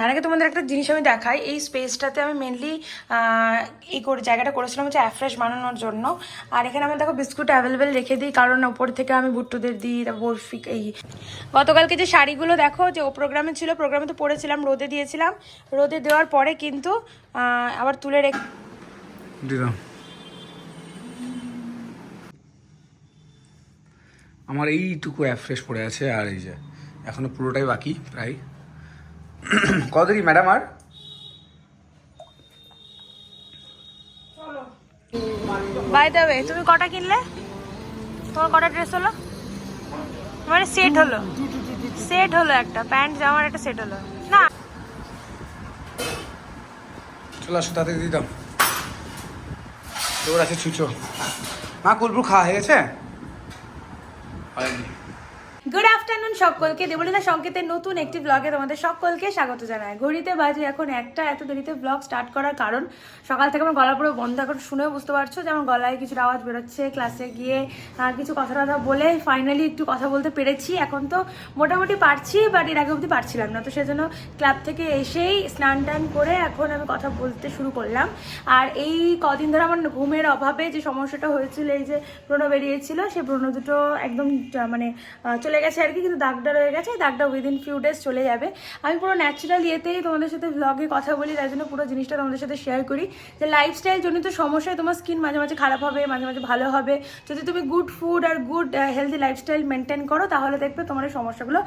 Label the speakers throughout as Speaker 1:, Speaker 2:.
Speaker 1: তার আগে তোমাদের একটা জিনিস আমি দেখাই, এই স্পেসটাতে আমি মেনলি এই করে জায়গাটা করেছিলাম হচ্ছে অ্যাফ্রেশ বানানোর জন্য। আর এখানে আমি দেখো বিস্কুট অ্যাভেলেবেল রেখে দিই, কারণ ওপর থেকে আমি ভুট্টুদের দিই, তারপর বরফি এই। গতকালকে যে শাড়িগুলো দেখো, যে ও প্রোগ্রামে ছিল প্রোগ্রামে তো পরেছিলাম, রোদে দিয়েছিলাম। রোদে দেওয়ার পরে কিন্তু আবার তুলে রেখে
Speaker 2: দিলাম। আমার এইটুকু অ্যাফ্রেশ পড়ে আছে, আর এই যে, এখনও পুরোটাই বাকি, প্রায়। কত কি ম্যাডাম আর?
Speaker 1: বাই দ্য ওয়ে তুমি কটা কিনলে? তোমার কটা ড্রেস হলো? মানে সেট হলো। সেট হলো একটা। প্যান্ট জামার একটা সেট হলো। না।
Speaker 2: চলে আসো তাতে দিতাম তোর আছে ছুচো। মা কুলপুর খাওয়া হয়ে গেছে? হয়নি।
Speaker 1: গুড আফটারনুন সকলকে। দেবলীনা সংকেতের নতুন একটি ব্লগে তোমাদের সকলকে স্বাগত জানায় ঘড়িতে বাজে এখন একটা এত দেরিতে ব্লগ স্টার্ট করার কারণ সকাল থেকে আমার গলা পুরো বন্ধ। এখন শুনেও বুঝতে পারছ যে আমার গলায় কিছুটা আওয়াজ বেরোচ্ছে ক্লাসে গিয়ে কিছু কথা টথা বলে ফাইনালি একটু কথা বলতে পেরেছি। এখন তো মোটামুটি পারছি বাট এর আগে অবধি পারছিলাম না। তো সেজন্য ক্লাব থেকে এসেই স্নান টান করে এখন আমি কথা বলতে শুরু করলাম। আর এই কদিন ধরে আমার ঘুমের অভাবে যে সমস্যাটা হয়েছিল এই যে ব্রণ বেরিয়েছিল সে ব্রণ দুটো একদম মানে আহ, চলে গেছে আর কি, কিন্তু দাগটা রয়ে গেছে, দাগটা উইদিন ফিউ ডেজ চলে যাবে। আমি পুরো ন্যাচারাল ইয়েতেই তোমাদের সাথে ব্লগে কথা বলি, তাই জন্য পুরো জিনিসটা তোমাদের সাথে শেয়ার করি। যে লাইফস্টাইল জনিত সমস্যায় তোমার স্কিন মাঝে মাঝে খারাপ হবে, মাঝে মাঝে ভালো হবে। যদি তুমি গুড ফুড আর গুড হেলদি লাইফস্টাইল মেনটেন করো, তাহলে দেখবে তোমার এই সমস্যাগুলো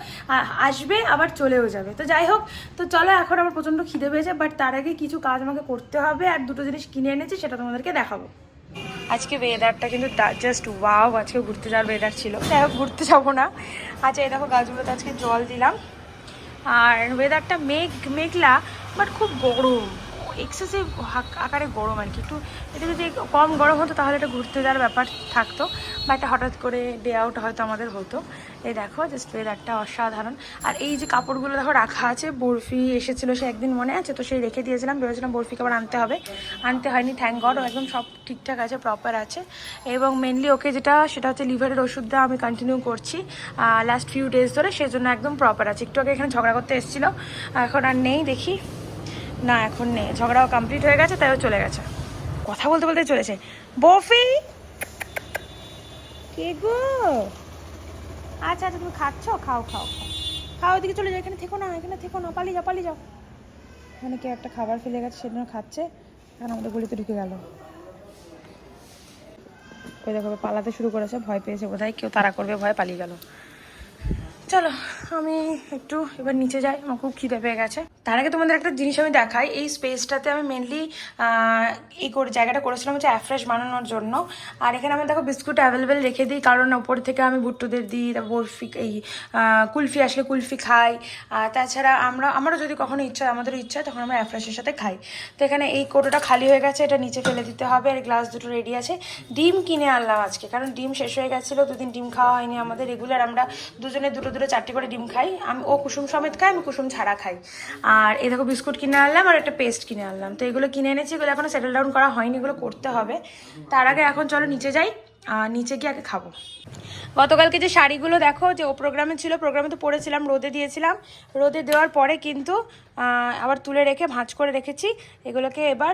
Speaker 1: আসবে, আবার চলেও যাবে। তো যাই হোক, তো চলো এখন আমার প্রচণ্ড খিদে পেয়েছে বাট তার আগে কিছু কাজ আমাকে করতে হবে, আর দুটো জিনিস কিনে এনেছি, সেটা তোমাদেরকে দেখাবো। আজকে ওয়েদারটা কিন্তু জাস্ট ওয়াও আজকে ঘুরতে যাওয়ার ওয়েদার ছিল। যাই হোক, ঘুরতে যাব না। আচ্ছা এই দেখো, গাছগুলোতে আজকে জল দিলাম। আর ওয়েদারটা মেঘ, মেঘলা বাট খুব গরম। এক্সেসিভ আকারে গরম আর কি। একটু এটা যদি কম গরম হতো তাহলে এটা ঘুরতে যাওয়ার ব্যাপার থাকতো, বা এটা হঠাৎ করে ডে আউট হয়তো আমাদের হতো। এই দেখো জাস্ট ওয়েদারটা অসাধারণ। আর এই যে কাপড়গুলো দেখো রাখা আছে, বরফি এসেছিল, সে একদিন মনে আছে, তো সেই রেখে দিয়েছিলাম, ভেবেছিলাম বরফিকে আবার আনতে হবে। আনতে হয়নি থ্যাংক গড একদম সব ঠিকঠাক আছে প্রপার আছে। এবং মেনলি ওকে যেটা, সেটা হচ্ছে লিভারের ওষুধ দেওয়া আমি কন্টিনিউ করছি লাস্ট ফিউ ডেজ ধরে, সেজন্য একদম প্রপার আছে। একটু আগে এখানে ঝগড়া করতে এসেছিল, এখন আর নেই, দেখি। না, এখন নেই। ঝগড়াও কমপ্লিট হয়ে গেছে তাইও চলে গেছে। কথা বলতে বলতে চলেছে। বফি! কে গো? আচ্ছা আচ্ছা তুমি খাচ্ছ? খাও খাও খাও। খাও ওদিকে চলে যাও, এখানে থেকো না, এখানে থেকো না, পালিয়ে যাও পালিয়ে যাও। এখানে কেউ একটা খাবার ফেলে গেছে, সেজন্য খাচ্ছে এখন আমাদের গলিতে ঢুকে গেল। ওই দেখো পালাতে শুরু করেছে, ভয় পেয়েছে বোধহয়, কেউ তাড়া করবে, ভয় পালিয়ে গেল। চলো, আমি একটু এবার নিচে যাই, আমার খুব খিদে পেয়ে গেছে। তার আগে তোমাদের একটা জিনিস আমি দেখাই, এই স্পেসটাতে আমি মেনলি এই করে, জায়গাটা করেছিলাম হচ্ছে অ্যাফ্রেশ বানানোর জন্য। আর এখানে আমি দেখো বিস্কুট অ্যাভেলেবেল রেখে দিই, কারণ ওপর থেকে আমি ভুট্টুদের দিই বরফি, এই কুলফি আসলে কুলফি খাই। আর তাছাড়া আমরা, আমারও যদি কখনো ইচ্ছা, আমাদেরও ইচ্ছা, তখন আমরা অ্যাফ্রেশের সাথে খাই। তো এখানে এই কোটোটা খালি হয়ে গেছে, এটা নিচে ফেলে দিতে হবে, আর গ্লাস দুটো রেডি আছে। ডিম কিনে আনলাম আজকে, কারণ ডিম শেষ হয়ে গেছিল, দুদিন ডিম খাওয়া হয়নি আমাদের রেগুলার আমরা দুজনে দুটো দুটো চারটে করে ডিম খাই। আমি, ও কুসুম সমেত খাই আমি কুসুম ছাড়া খাই। আর এই দেখো বিস্কুট কিনে আনলাম আর একটা পেস্ট কিনে আনলাম। তো এগুলো কিনে এনেছি, এগুলো এখনও সেটেল ডাউন করা হয়নি, এগুলো করতে হবে। তার আগে এখন চলো নিচে যাই, আর নিচে গিয়ে আগে খাব। গতকালকে যে শাড়িগুলো দেখো, যে ও প্রোগ্রামে ছিল, প্রোগ্রামে তো পরেছিলাম, রোদে দিয়েছিলাম। রোদে দেওয়ার পরে কিন্তু আবার তুলে রেখে, ভাঁজ করে রেখেছি। এগুলোকে এবার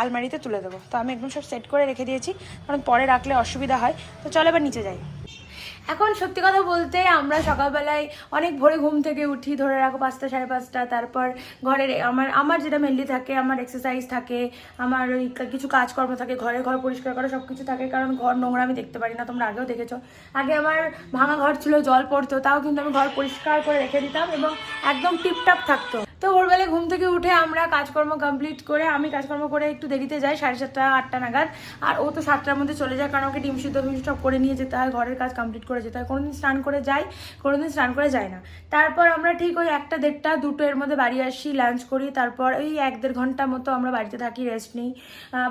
Speaker 1: আলমারিতে তুলে দেবো। তো আমি একদম সব সেট করে রেখে দিয়েছি, কারণ পরে রাখলে অসুবিধা হয়। তো চলো এবার নিচে যাই। এখন সত্যি কথা বলতে আমরা সকালবেলায় অনেক ভোরে ঘুম থেকে উঠি, ধরে রাখো পাঁচটা, সাড়ে পাঁচটা। তারপর ঘরের আমার আমার যেটা মেনলি থাকে, আমার এক্সারসাইজ থাকে, আমার ওই কিছু কাজকর্ম থাকে, ঘরে ঘর পরিষ্কার করা সব কিছু থাকে, কারণ ঘর নোংরা আমি দেখতে পারি না, তোমরা আগেও দেখেছ। আগে আমার ভাঙা ঘর ছিল, জল পড়তো, তাও কিন্তু আমি ঘর পরিষ্কার করে রেখে দিতাম এবং একদম টিপটাপ থাকতো। তো ভোরবেলায় ঘুম থেকে উঠে আমরা কাজকর্ম কমপ্লিট করে, আমি কাজকর্ম করে একটু দেরিতে যাই, সাড়ে সাতটা, আটটা নাগাদ। আর ও তো সাতটার মধ্যে চলে যায়, কারণ ওকে ডিম সিদ্ধ, ফিম সব করে নিয়ে যেতে হয়, ঘরের কাজ কমপ্লিট করে যেতে হয়। কোনোদিন স্নান করে যাই, কোনোদিন স্নান করে যায় না। তারপর আমরা ঠিক ওই একটা, দেড়টা, দুটো এর মধ্যে বাড়ি আসি লাঞ্চ করি। তারপর ওই এক, দেড় ঘণ্টা মতো আমরা বাড়িতে থাকি রেস্ট নিই।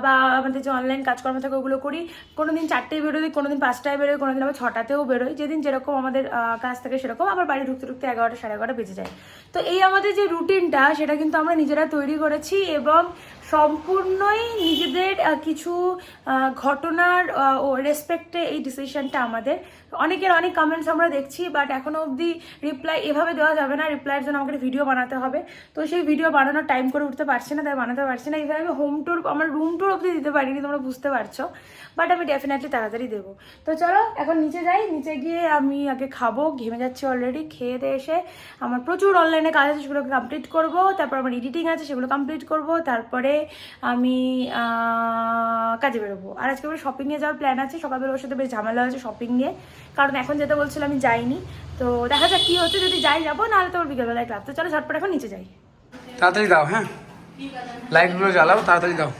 Speaker 1: বা আমাদের যে অনলাইন কাজকর্ম থাকে, ওগুলো করি। কোনোদিন চারটেয় বেরোই, কোনোদিন পাঁচটায় বেরোই, কোনোদিন আবার ছটাতেও বেরোই। যেদিন যেরকম আমাদের কাজ থাকে সেরকম আবার বাড়ি ঢুকতে ঢুকতে এগারোটা, সাড়ে এগারোটা বেজে যায়। তো এই আমাদের যে রুটিনটা সেটা কিন্তু আমরা নিজেরা তৈরি করেছি এবং সম্পূর্ণই নিজেদের কিছু ঘটনার ও রেসপেক্টে এই ডিসিশনটা আমাদের। অনেকের অনেক কমেন্টস আমরা দেখছি বাট এখনও অবধি রিপ্লাই এভাবে দেওয়া যাবে না। রিপ্লাইয়ের জন্য আমাকে ভিডিও বানাতে হবে। তো সেই ভিডিও বানানোর টাইম করে উঠতে পারছি না, তাই বানাতে পারছি না। এইভাবে আমি হোম ট্যুর আমার রুম ট্যুর অবধি দিতে পারিনি, তোমরা বুঝতে পারছ। বাট আমি ডেফিনেটলি তাড়াতাড়ি দেবো। তো চলো, এখন নিচে যাই। নিচে গিয়ে আমি আগে খাব, ঘেমে যাচ্ছি অলরেডি খেয়ে দিয়ে এসে আমার প্রচুর অনলাইনে কাজ আছে সেগুলোকে কমপ্লিট করব। তারপর আমার এডিটিং আছে, সেগুলো কমপ্লিট করব। তারপরে আমি কাজে বেরোবো। আর আজকে শপিংয়ে যাওয়ার প্ল্যান আছে। সকালবেলা ওর সাথে বেশ ঝামেলা হয়েছে শপিং নিয়ে। কারণ এখন যেতে বলছিল আমি যাইনি। তো দেখা যাক কী হচ্ছে। যদি যাই যাব, নাহলে তো ওর বিকেলবেলায় ক্লাব তো চলো ঝটপট এখন নিচে যাই।
Speaker 2: তাড়াতাড়ি দাও হ্যাঁ? লাইটগুলো জ্বালাও, তাড়াতাড়ি দাও।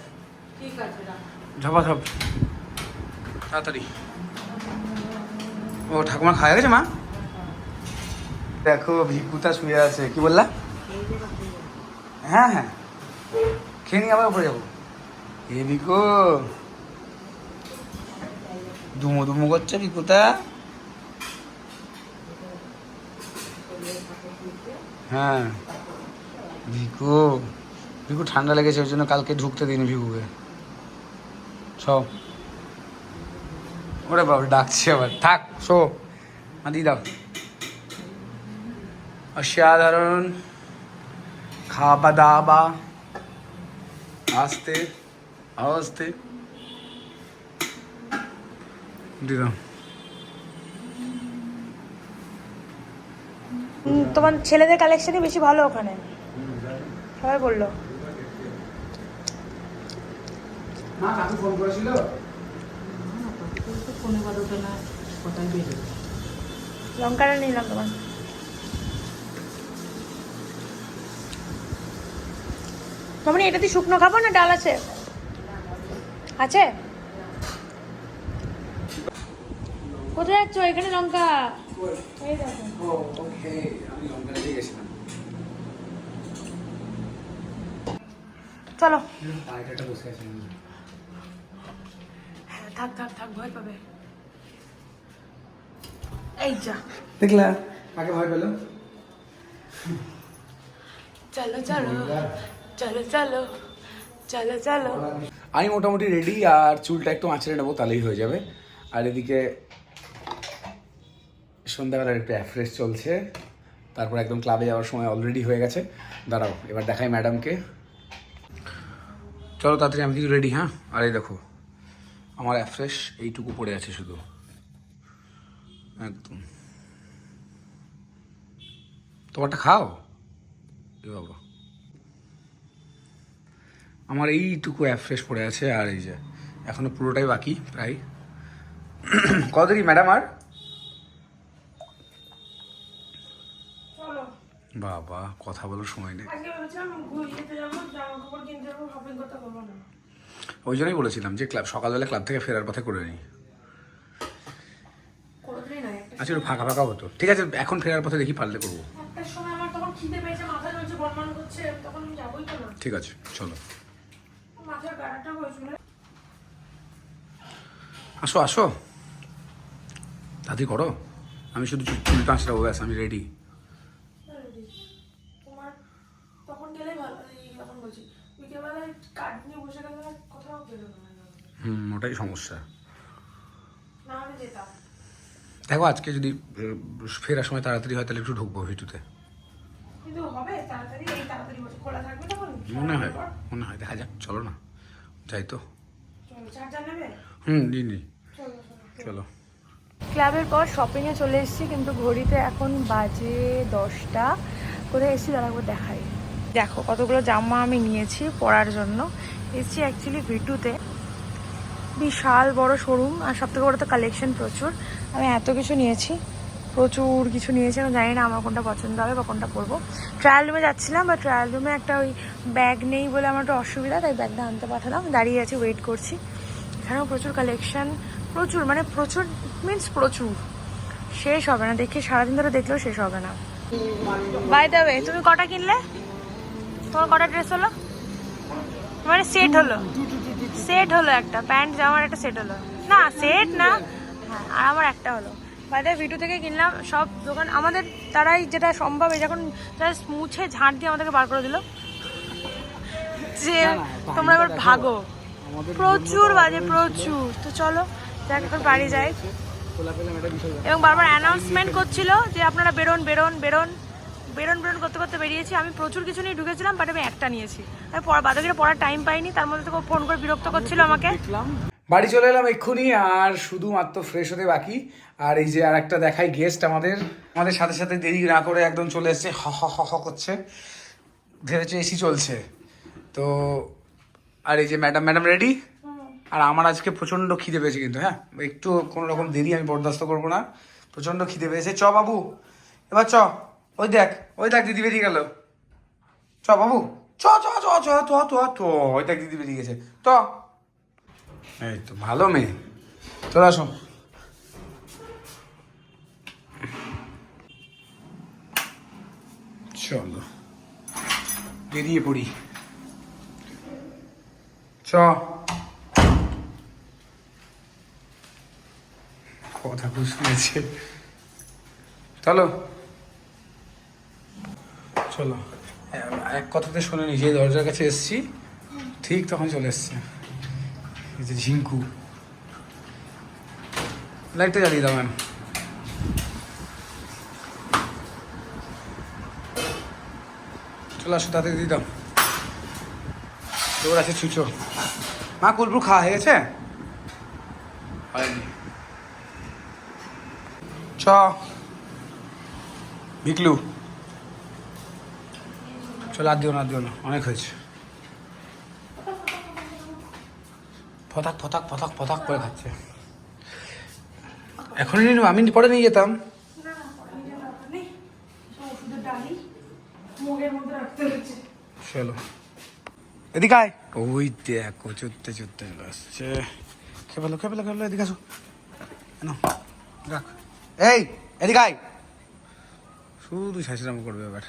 Speaker 2: ঝপা ঝপ তাড়াতাড়ি। ও, ঠাকুমা খাওয়া গেছে, মা? দেখো ভিকুতা শুয়ে আছে। কি বললা? হ্যাঁ হ্যাঁ। খেয়ে নিয়ে আবার উপরে যাব। এ ভিকু দুমো দুমো করছে ভিকুতা হ্যাঁ। ভিকু। ভিকু ঠান্ডা লেগেছে, ওই জন্য কালকে ঢুকতে দিন ভিকুকে। সব। ওরে বাবা, ডাকছে আবার। থাক, শো। মাদি দাও। অসাধারণ। খাবা দাবা আস্তে আস্তে। দিলাম
Speaker 1: তোমার ছেলেদের কালেকশনই বেশি ভালো ওখানে। সবাই বলল।
Speaker 2: মা কাকু ফোন করেছিল?
Speaker 1: লঙ্কাটা নিলাম তোমার। মামনি এটা দিয়ে শুকনো খাব না? ডাল আছে? আছে? কোথায় যাচ্ছ? এখানে লঙ্কা। চলো। হ্যাঁ থাক থাক থাক ভয় পাবে। এই যা।
Speaker 2: দেখলা? কাকে ভয় পেল?
Speaker 1: চলো চলো। চলো চলো চলো চলো।
Speaker 2: আমি মোটামুটি রেডি আর চুলটা একটু আঁচড়ে নেব, তাহলেই হয়ে যাবে। আর এদিকে সন্ধ্যাবেলার একটু অ্যাফ্রেশ চলছে। তারপর একদম ক্লাবে যাওয়ার সময় অলরেডি হয়ে গেছে। দাঁড়াও, এবার দেখাই ম্যাডামকে চলো, তাড়াতাড়ি আমি কিন্তু রেডি হ্যাঁ? আর এই দেখো, আমার অ্যাফ্রেশ এইটুকু পড়ে আছে শুধু। একদম। তোমারটা খাও? এ বাবা। আমার এইটুকু অ্যাফ্রেশ পড়ে আছে আর এই যে এখনও পুরোটাই বাকি প্রায়। কত কি ম্যাডাম আর বাবা কথা বলার সময় নেই। ওই জন্যই বলেছিলাম যে ক্লাব সকালবেলা ক্লাব থেকে ফেরার পথে করে নিই। আচ্ছা একটু ফাঁকা ফাঁকা হতো। ঠিক আছে এখন ফেরার পথে দেখি পারলে করব। ঠিক আছে চলো। আসো আসো। তাড়াতাড়ি করো। আমি শুধু চুল আঁচড়াবো ব্যাস আমি রেডি
Speaker 1: হয়
Speaker 2: হুম ওটাই সমস্যা। দেখো আজকে যদি ফেরার সময় তাড়াতাড়ি হয় তাহলে একটু ঢুকবো ভিটুতে।
Speaker 1: কিন্তু হবে তাড়াতাড়ি এই তাড়াতাড়ি খোলা থাকবে
Speaker 2: মনে হয় মনে হয়। দেখা যাক চলো না। যাই তো। হুম নি নি
Speaker 1: চলো চলো
Speaker 2: চলো।
Speaker 1: ক্লাবের পর শপিংয়ে চলে এসেছি কিন্তু ঘড়িতে এখন বাজে দশটা। কোথায় এসেছি দাঁড়াবো দেখাই। দেখো কতগুলো জামা আমি নিয়েছি পরার জন্য। এসেছি অ্যাকচুয়ালি ভিটুতে। বিশাল বড় শোরুম আর সব থেকে বড় তো কালেকশন প্রচুর। আমি এত কিছু নিয়েছি। প্রচুর কিছু নিয়েছি, আমি জানি না আমার কোনটা পছন্দ হবে বা কোনটা পরবো। ট্রায়াল রুমে যাচ্ছিলাম বা ট্রায়াল রুমে একটা ওই ব্যাগ নেই বলে আমার একটু অসুবিধা, তাই ব্যাগটা আনতে পাঠালাম। দাঁড়িয়ে আছি ওয়েট করছি। এখানেও প্রচুর কালেকশন প্রচুর মানে প্রচুর মিন্স প্রচুর। শেষ হবে না, দেখে সারাদিন ধরে দেখলেও শেষ হবে না। বাই ওয়ে তুমি কটা কিনলে? তোমার কটা ড্রেস হলো? মানে সেট হলো। সেট হলো একটা, প্যান্ট, জামার একটা সেট হলো। না সেট না, আর আমার একটা হলো। বাইরে ভিডিও থেকে কিনলাম সব দোকান আমাদের তারাই যেটা সম্ভব যখন জাস্ট মুছে ঝাঁট দিয়ে আমাদেরকে বার করে দিল। যে তোমরা এবার ভাগো। প্রচুর বাজে প্রচুর। তো চলো যাক এখন বাড়ি যাই। এবং বারবার অ্যানাউন্সমেন্ট করছিল যে আপনারা বেরোন বেরোন বেরোন। বেরোন বেরোন করতে করতে বেরিয়েছি। আমি প্রচুর কিছু নিয়ে ঢুকেছিলাম বাট আমি একটা নিয়েছি। আমি পড়া বাদকের পড়ার টাইম পাইনি তার মধ্যে তো ফোন করে বিরক্ত করছিল আমাকে।
Speaker 2: বাড়ি চলে এলাম এক্ষুনি, আর শুধুমাত্র ফ্রেশ হতে বাকি। আর এই যে আর একটা দেখাই গেস্ট আমাদের। আমাদের সাথে সাথে দেরি না করে একদম চলে এসছে, হ হ হ হ করছে। ভেবেছে এসি চলছে। তো, আর এই যে ম্যাডাম ম্যাডাম রেডি আর আমার আজকে প্রচণ্ড খিদে পেয়েছে কিন্তু হ্যাঁ? একটু কোনো রকম দেরি আমি বরদাস্ত করব না। প্রচণ্ড খিদে পেয়েছে। চ, বাবু। এবার চ। ওই দেখ ওই দেখ দিদি বেরিয়ে গেল। চ, বাবু। চ চ চ চ চ, ওই দেখ দিদি বেরিয়ে গেছে। চ। এই তো ভালো মেয়ে। চলে আসো। চলো। বেরিয়ে পড়ি। চ। কথা খুব শুনেছে চলো। চলো। এক কথাতে শুনিনি যে দরজার কাছে এসছি। ঠিক তখন চলে এসছে। এই যে ঝিঙ্কু। লাইটটা জ্বালিয়ে দাও ম্যাম চলে আসো তাতে দাও। তোর আছে ছুচো। মা কুলপুর খাওয়া হয়ে গেছে? হয়নি। চ। ভিকলু চল আর দিও না দিও না। অনেক হয়েছে। ফতাক ফতাক ফতাক ফতাক করে খাচ্ছে। এখনই নিয়ে আমি পরে নিয়ে যেতাম। চলো। এদিকে আয়। ওই দেখো চুরতে চলে আসছে। খেয়ে ফেলো খেয়ে ফেলো খেয়ে এদিকে আসো। রাখ। এই এদিকে আয়। শুধু শাসিরাম করবে এবার।